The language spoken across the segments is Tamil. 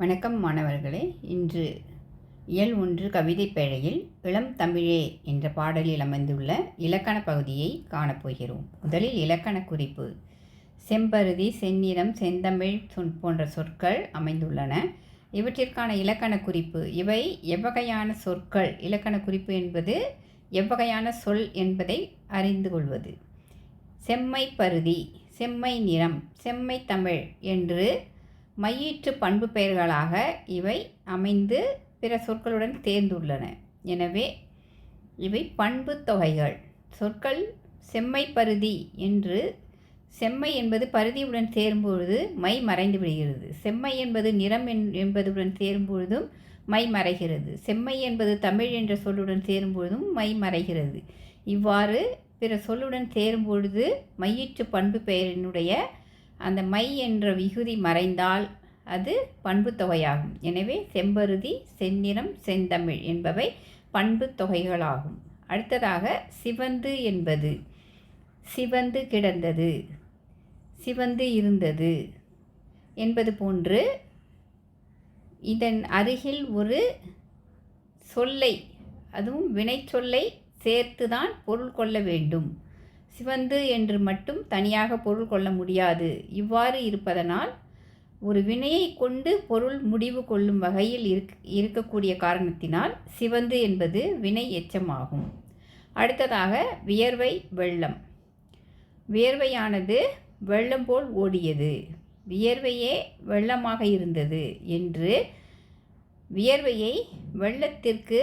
வணக்கம் மாணவர்களே. இன்று இயல் ஒன்று கவிதை பேழையில் இளம் தமிழே என்ற பாடலில் அமைந்துள்ள இலக்கண பகுதியை காணப்போகிறோம் முதலில் இலக்கண குறிப்பு. செம்பருதி செந்நிறம் செந்தமிழ் சொல் போன்ற சொற்கள் அமைந்துள்ளன. இவற்றிற்கான இலக்கண குறிப்பு. இவை எவ்வகையான சொற்கள்? இலக்கண குறிப்பு என்பது எவ்வகையான சொல் என்பதை அறிந்து கொள்வது. செம்மை பருதி செம்மை நிறம் செம்மை தமிழ் என்று மையீற்று பண்பு பெயர்களாக இவை அமைந்து பிற சொற்களுடன் தேர்ந்துள்ளன. எனவே இவை பண்பு தொகைகள். சொற்கள் செம்மை பருதி என்று செம்மை என்பது பருதியுடன் சேரும்பொழுது மை மறைந்து விடுகிறது. செம்மை என்பது நிறம் என்பதுடன் சேரும்பொழுதும் மை மறைகிறது. செம்மை என்பது தமிழ் என்ற சொல்லுடன் சேரும்பொழுதும் மை மறைகிறது. இவ்வாறு பிற சொல்லுடன் சேரும்பொழுது மையீற்று பண்பு பெயரினுடைய அந்த மை என்ற விகுதி மறைந்தால் அது பண்பு தொகையாகும். எனவே செம்பருதி செந்நிறம் செந்தமிழ் என்பவை பண்பு தொகைகளாகும். அடுத்ததாக சிவந்து என்பது. சிவந்து கிடந்தது. சிவந்து இருந்தது என்பது போன்று இதன் அருகில் ஒரு சொல்லை அதுவும் வினைச்சொல்லை சேர்த்து தான் பொருள் கொள்ள வேண்டும். சிவந்து என்று மட்டும் தனியாக பொருள் கொள்ள முடியாது. இவ்வாறு இருப்பதனால் ஒரு வினையை கொண்டு பொருள் முடிவு கொள்ளும் வகையில் இருக் இருக்கக்கூடிய காரணத்தினால் சிவந்து என்பது வினை எச்சமாகும். அடுத்ததாக வியர்வை வெள்ளம். வியர்வையானது வெள்ளம் போல் ஓடியது. வியர்வையே வெள்ளமாக இருந்தது என்று வியர்வையை வெள்ளத்திற்கு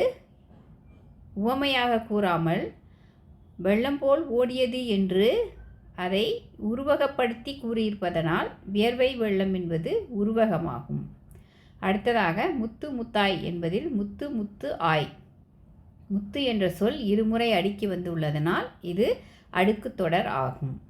உவமையாக கூறாமல் வெள்ளம் போல் ஓடியது என்று அதை உருவகப்படுத்தி கூறியிருப்பதனால் வியர்வை வெள்ளம் என்பது உருவகமாகும். அடுத்ததாக முத்து முத்தாய் என்பதில் முத்து முத்து ஆய். முத்து என்ற சொல் இருமுறை அடுக்கி வந்துள்ளதனால் இது அடுக்கு தொடர் ஆகும்.